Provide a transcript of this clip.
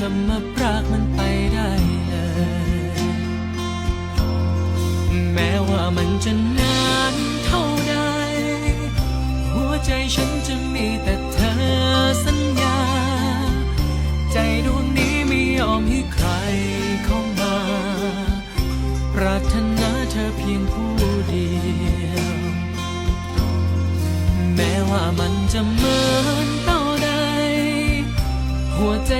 จะมาพรากมันไปได้เลย แม้ว่ามันจะนานเท่าใด หัวใจฉันจะมีแต่เธอสัญญา ใจดวงนี้ไม่ยอมให้ใครเข้ามา ปรารถนาเธอเพียงผู้เดียว แม้ว่ามันจะเหมือนเท่าใด หัวใจ